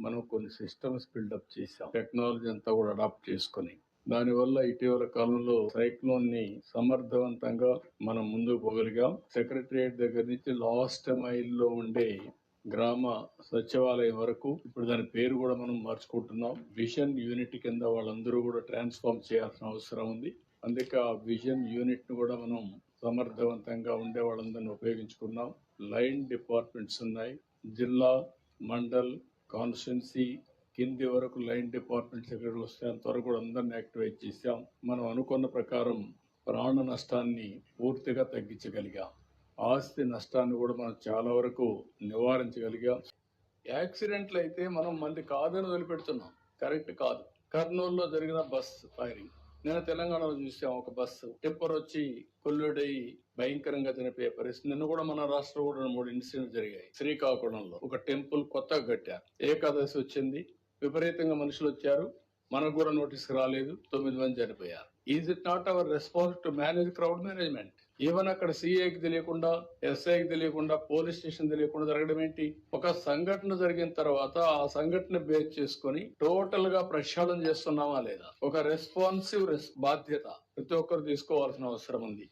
మనం కొన్ని systems buildup చేసాం టెక్నాలజీ అంతా కూడా అడాప్ట్ చేసుకుని. దానివల్ల ఇటీవల కాలంలో సైక్లోన్ని సమర్థవంతంగా మనం ముందుకు పోగలిగాం. సెక్రటరియట్ దగ్గర నుంచి లాస్ట్ మైల్లో ఉండే గ్రామ సచివాలయం వరకు ఇప్పుడు దాని పేరు కూడా మనం మార్చుకుంటున్నాం. విజన్ యూనిట్ కింద వాళ్ళందరూ కూడా ట్రాన్స్ఫార్మ్ చేయాల్సిన అవసరం ఉంది. అందుకే ఆ విజన్ యూనిట్ను కూడా మనం సమర్థవంతంగా ఉండే వాళ్ళందరినీ ఉపయోగించుకున్నాం. లైన్ డిపార్ట్మెంట్స్ ఉన్నాయి. జిల్లా మండల్ కాన్స్టిట్యున్సీ కింది వరకు లైన్ డిపార్ట్మెంట్ ఎక్కడికి వస్తే అంతవరకు కూడా అందరిని యాక్టివేట్ చేశాం. మనం అనుకున్న ప్రకారం ప్రాణ నష్టాన్ని పూర్తిగా తగ్గించగలిగాం. ఆస్తి నష్టాన్ని కూడా మనం చాలా వరకు నివారించగలిగాం. యాక్సిడెంట్లు అయితే మనం మళ్ళీ కాదని వదిలిపెడుతున్నాం. కరెక్ట్ కాదు. కర్నూలులో జరిగిన బస్ ఫైరింగ్. నేను తెలంగాణలో చూసాం ఒక బస్సు. టెంపర్ వచ్చి కొల్లుడై భయంకరంగా చనిపోయే పరిస్థితి. నిన్న కూడా మన రాష్ట్రంలో కూడా మూడు ఇన్సిడెంట్ జరిగాయి. శ్రీకాకుళంలో ఒక టెంపుల్ కొత్తగా కట్టారు ఏకాదశి వచ్చింది. విపరీతంగా మనుషులు వచ్చారు. మనకు కూడా నోటీస్ రాలేదు. తొమ్మిది మంది చనిపోయారు. Is it not our response to manage crowd management even అక్కడ సీఏకి తెలియకుండా ఎస్ఐకి తెలియకుండా పోలీస్ స్టేషన్ తెలియకుండా జరగడం ఏంటి? ఒక సంఘటన జరిగిన తర్వాత ఆ సంఘటన బేస్ చేసుకుని టోటల్గా ప్రక్షాళన చేస్తున్నామా లేదా? ఒక రెస్పాన్సివ్ బాధ్యత ప్రతి ఒక్కరు తీసుకోవాల్సిన అవసరం ఉంది.